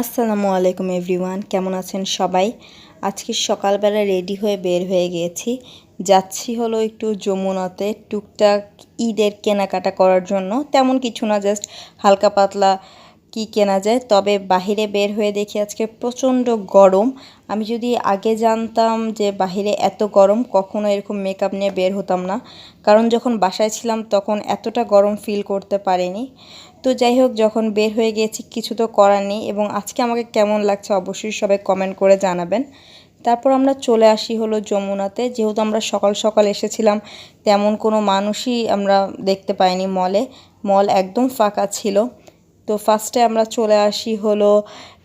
আসসালামু আলাইকুম এভরিওয়ান, কেমন আছেন সবাই? আজকে সকালবেলা রেডি হয়ে বের হয়ে গিয়েছি যাচ্ছি হলো একটু যমুনাতে টুকটাক ঈদের কেনাকাটা করার জন্য। তেমন কিছু না জাস্ট হালকা পাতলা কি কেনা যায়। তবে বাহিরে বের হয়ে দেখি আজকে প্রচণ্ড গরম। আমি যদি আগে জানতাম যে বাহিরে এত গরম, কখনো এরকম মেকআপ নিয়ে বের হতাম না। কারণ যখন বাসায় ছিলাম, তখন এতটা গরম ফিল করতে পারিনি। তো যাই হোক, যখন বের হয়ে গিয়েছি কিছু তো করার নেই এবং আজকে আমাকে কেমন লাগছে অবশ্যই সবাই কমেন্ট করে জানাবেন। তারপর আমরা চলে আসি হলো যমুনাতে। যেহেতু আমরা সকাল সকাল এসেছিলাম, তেমন কোনো মানুষই আমরা দেখতে পাইনি মলে মল একদম ফাঁকা ছিল। তো ফার্স্টে আমরা চলে আসি হলো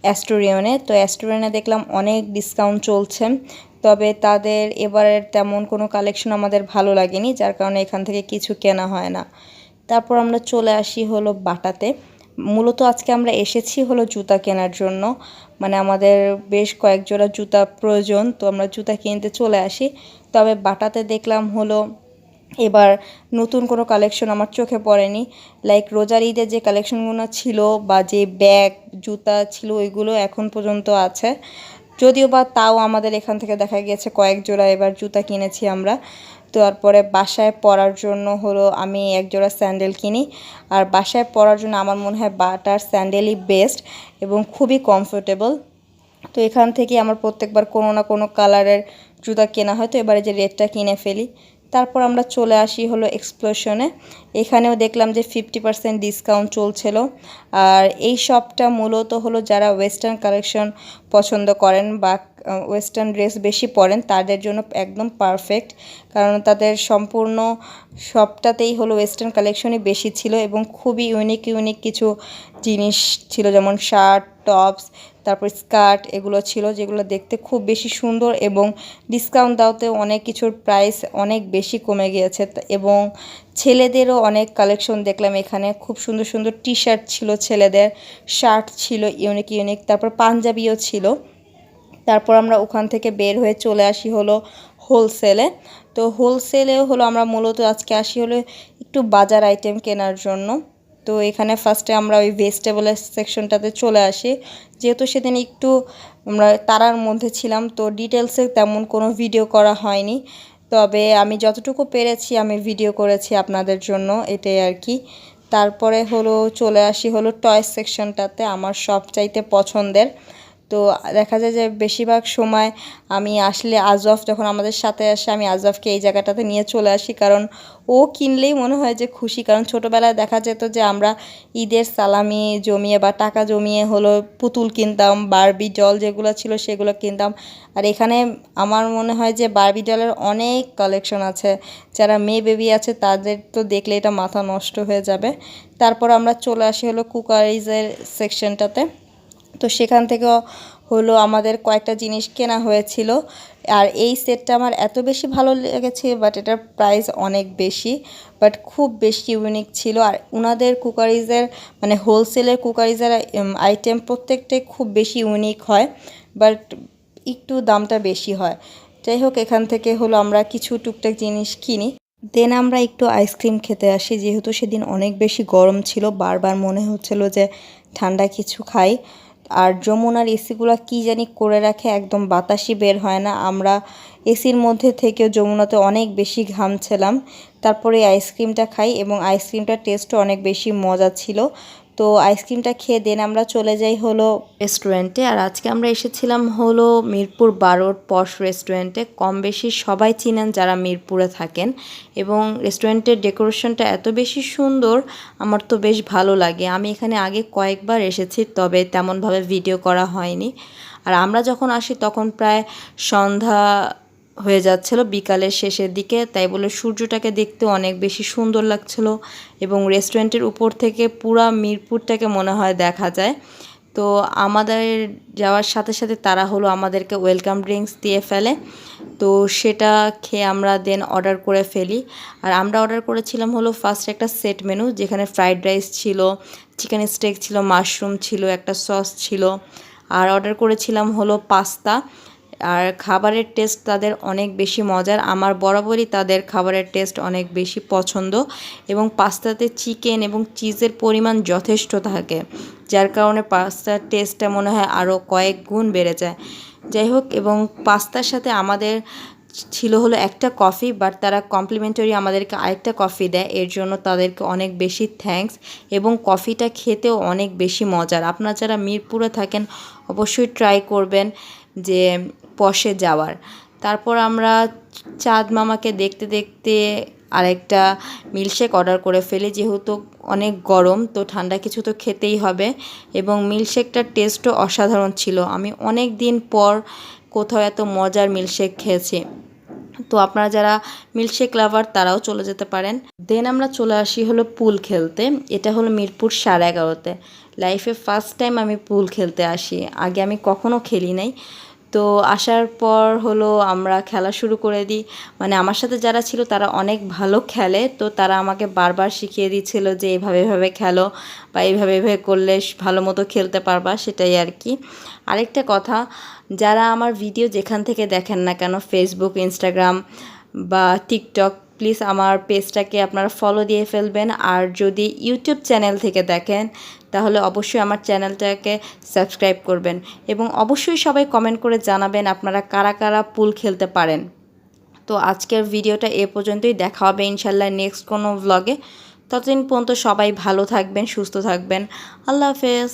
অ্যাস্টোরিয়নে তো অ্যাস্টোরিয়নে দেখলাম অনেক ডিসকাউন্ট চলছে। তবে তাদের এবারের তেমন কোনো কালেকশন আমাদের ভালো লাগেনি, যার কারণে এখান থেকে কিছু কেনা হয় না। তারপর আমরা চলে আসি হলো বাটাতে। মূলত আজকে আমরা এসেছি হলো জুতা কেনার জন্য। মানে আমাদের বেশ কয়েক জোড়া জুতা প্রয়োজন, তো আমরা জুতা কিনতে চলে আসি। তবে বাটাতে দেখলাম হলো এবার নতুন কোনো কালেকশন আমার চোখে পড়েনি। লাইক রোজার ঈদের যে কালেকশনগুলো ছিল বা যে ব্যাগ জুতা ছিল ওইগুলো এখন পর্যন্ত আছে। যদিও বা তাও আমাদের এখান থেকে দেখা গিয়েছে কয়েক জোড়া এবার জুতা কিনেছি আমরা। তারপরে বাসায় পরার জন্য হলো আমি একজোড়া স্যান্ডেল কিনি। আর বাসায় পরার জন্য আমার মনে হয় বাটার স্যান্ডেলই বেস্ট এবং খুবই কমফোর্টেবল। তো এখান থেকে আমার প্রত্যেকবার কোনো না কোনো কালারের জুতা কেনা হয়। তো এবারে যে রেডটা কিনে ফেলি তারপর আমরা চলে আসি হলো এক্সপ্লোশনে এখানেও দেখলাম যে ফিফটি পার্সেন্ট ডিসকাউন্ট চলছিল। আর এই শপটা মূলত হলো যারা ওয়েস্টার্ন কালেকশন পছন্দ করেন বা ওয়েস্টার্ন ড্রেস বেশি পরেন, তাদের জন্য একদম পারফেক্ট কারণ তাদের সম্পূর্ণ সবটাতেই হলো ওয়েস্টার্ন কালেকশনই বেশি ছিল এবং খুবই ইউনিক ইউনিক কিছু জিনিস ছিল, যেমন শার্ট টপস তারপর স্কার্ট এগুলো ছিল যেগুলো দেখতে খুব বেশি সুন্দর এবং ডিসকাউন্ট দেওয়াতেও অনেক কিছুর প্রাইস অনেক বেশি কমে গিয়েছে এবং ছেলেদেরও অনেক কালেকশন দেখলাম এখানে। খুব সুন্দর সুন্দর টি শার্ট ছিল ছেলেদের শার্ট ছিল ইউনিক ইউনিক তারপর পাঞ্জাবিও ছিল। তারপর আমরা ওখান থেকে বের হয়ে চলে আসি হলো হোলসেলে তো হোলসেলেও হলো আমরা মূলত আজকে আসি হলো একটু বাজার আইটেম কেনার জন্য। তো এখানে ফার্স্টে আমরা ওই ভেজিটেবলের সেকশনটাতে চলে আসি। যেহেতু সেদিন একটু আমরা তারার মধ্যে ছিলাম, তো ডিটেলসে তেমন কোনো ভিডিও করা হয়নি। তবে আমি যতটুকু পেরেছি, আমি ভিডিও করেছি আপনাদের জন্য, এটাই আর কি। তারপরে হলো, চলে আসি হলো টয় সেকশনটাতে আমার সব চাইতে পছন্দের। তো দেখা যায় যে বেশিরভাগ সময় আমি আসলে আজফ যখন আমাদের সাথে আসে, আমি আজফকে এই জায়গাটাতে নিয়ে চলে আসি। কারণ ও কিনলেই মনে হয় যে খুশি। কারণ ছোটোবেলায় দেখা যেত যে আমরা ঈদের সালামি জমিয়ে বা টাকা জমিয়ে হলো পুতুল কিনতাম, বারবি জল যেগুলো ছিল সেগুলো কিনতাম। আর এখানে আমার মনে হয় যে বারবি জলের অনেক কালেকশন আছে। যারা মেয়ে বেবি আছে তাদের তো দেখলে এটা মাথা নষ্ট হয়ে যাবে। তারপর আমরা চলে আসি হলো কুকারিজের সেকশনটাতে তো সেখান থেকেও হলো আমাদের কয়েকটা জিনিস কেনা হয়েছিল। আর এই সেটটা আমার এত বেশি ভালো লেগেছে বাট এটার প্রাইস অনেক বেশি বাট খুব বেশি ইউনিক ছিল। আর ওনাদের কুকারিজের মানে হোলসেলের কুকারিজের আইটেম প্রত্যেকটাই খুব বেশি ইউনিক হয় বাট একটু দামটা বেশি হয়। যাই হোক, এখান থেকে হলো আমরা কিছু টুকটাক জিনিস কিনি। দেন আমরা একটু আইসক্রিম খেতে আসি, যেহেতু সেদিন অনেক বেশি গরম ছিল, বারবার মনে হচ্ছিল যে ঠান্ডা কিছু খাই। আর যমুনার এসিগুলো কী জানি করে রাখে, একদম বাতাসই বের হয় না। আমরা এসির মধ্যে থেকেও যমুনাতে অনেক বেশি ঘামছিলাম তারপরে আইসক্রিমটা খাই এবং আইসক্রিমটার টেস্টও অনেক বেশি মজা ছিল। তো আইসক্রিমটা খেয়ে দেন, আমরা চলে যাই হলো রেস্টুরেন্টে আর আজকে আমরা এসেছিলাম হলো মিরপুর বারোর পশ রেস্টুরেন্টে কম বেশি সবাই চিনেন যারা মিরপুরে থাকেন। এবং রেস্টুরেন্টের ডেকোরেশনটা এত বেশি সুন্দর, আমার তো বেশ ভালো লাগে। আমি এখানে আগে কয়েকবার এসেছি, তবে তেমনভাবে ভিডিও করা হয়নি। আর আমরা যখন আসি, তখন প্রায় সন্ধ্যা হয়ে যাচ্ছিল বিকালের শেষের দিকে, তাই বলে সূর্যটাকে দেখতে অনেক বেশি সুন্দর লাগছিল এবং রেস্টুরেন্টের উপর থেকে পুরা মিরপুরটাকে মনে হয় দেখা যায়। তো আমাদের যাওয়ার সাথে সাথে তারা হলো আমাদেরকে ওয়েলকাম ড্রিঙ্কস দিয়ে ফেলে। তো সেটা খেয়ে আমরা দেন অর্ডার করে ফেলি। আর আমরা অর্ডার করেছিলাম হলো ফার্স্ট একটা সেট মেনু যেখানে ফ্রাইড রাইস ছিল চিকেন স্টেক ছিল মাশরুম ছিল, একটা সস ছিল। আর অর্ডার করেছিলাম হলো পাস্তা আর খাবারের টেস্ট তাদের অনেক বেশি মজার। আমার বরাবরই তাদের খাবারের টেস্ট অনেক বেশি পছন্দ এবং পাস্তাতে চিকেন এবং চিজের পরিমাণ যথেষ্ট থাকে, যার কারণে পাস্তার টেস্টটা মনে হয় আরও কয়েক গুণ বেড়ে যায়। যাই হোক, এবং পাস্তার সাথে আমাদের ছিল হলো একটা কফি বাট তারা কমপ্লিমেন্টারি আমাদেরকে আরেকটা কফি দেয়। এর জন্য তাদেরকে অনেক বেশি থ্যাঙ্কস এবং কফিটা খেতেও অনেক বেশি মজার। আপনারা যারা মিরপুরে থাকেন, অবশ্যই ট্রাই করবেন। যে পশে যাওয়ার। তারপর আমরা চাঁদ মামাকে দেখতে দেখতে আরেকটা মিল্কশেক অর্ডার করে ফেলি। যেহেতু অনেক গরম, তো ঠান্ডা কিছু তো খেতেই হবে এবং মিল্কশেকটার টেস্টও অসাধারণ ছিল। আমি অনেক দিন পর কোথাও এত মজার মিল্কশেক খেয়েছি। তো আপনারা যারা মিল্কশেক লাভার, তারাও চলে যেতে পারেন। দেন আমরা চলে আসি হলো পুল খেলতে। এটা হলো মিরপুর সাড়ে এগারোতে। লাইফে ফার্স্ট টাইম আমি পুল খেলতে আসি। আগে আমি কখনো খেলি নাই। তো আসার পর হলো আমরা খেলা শুরু করে দিই। মানে আমার সাথে যারা ছিল তারা অনেক ভালো খেলে। তো তারা আমাকে বারবার শিখিয়ে দিচ্ছিল যে এভাবে এভাবে খেলো বা এইভাবে এভাবে করলে ভালো মতো খেলতে পারবা, সেটাই আর কি। আরেকটা কথা, যারা আমার ভিডিও যেখান থেকে দেখেন না কেন ফেসবুক ইনস্টাগ্রাম বা টিকটক প্লিজ আমার পেজটাকে আপনারা ফলো দিয়ে ফেলবেন। আর যদি ইউটিউব চ্যানেল থেকে দেখেন, তাহলে অবশ্যই আমার চ্যানেলটাকে সাবস্ক্রাইব করবেন এবং অবশ্যই সবাই কমেন্ট করে জানাবেন আপনারা কারা কারা পুল খেলতে পারেন। তো আজকের ভিডিওটা এ পর্যন্তই। দেখা হবে ইনশাল্লাহ নেক্সট কোনো ভ্লগে ততদিন পর্যন্ত সবাই ভালো থাকবেন, সুস্থ থাকবেন। আল্লাহ হাফেজ।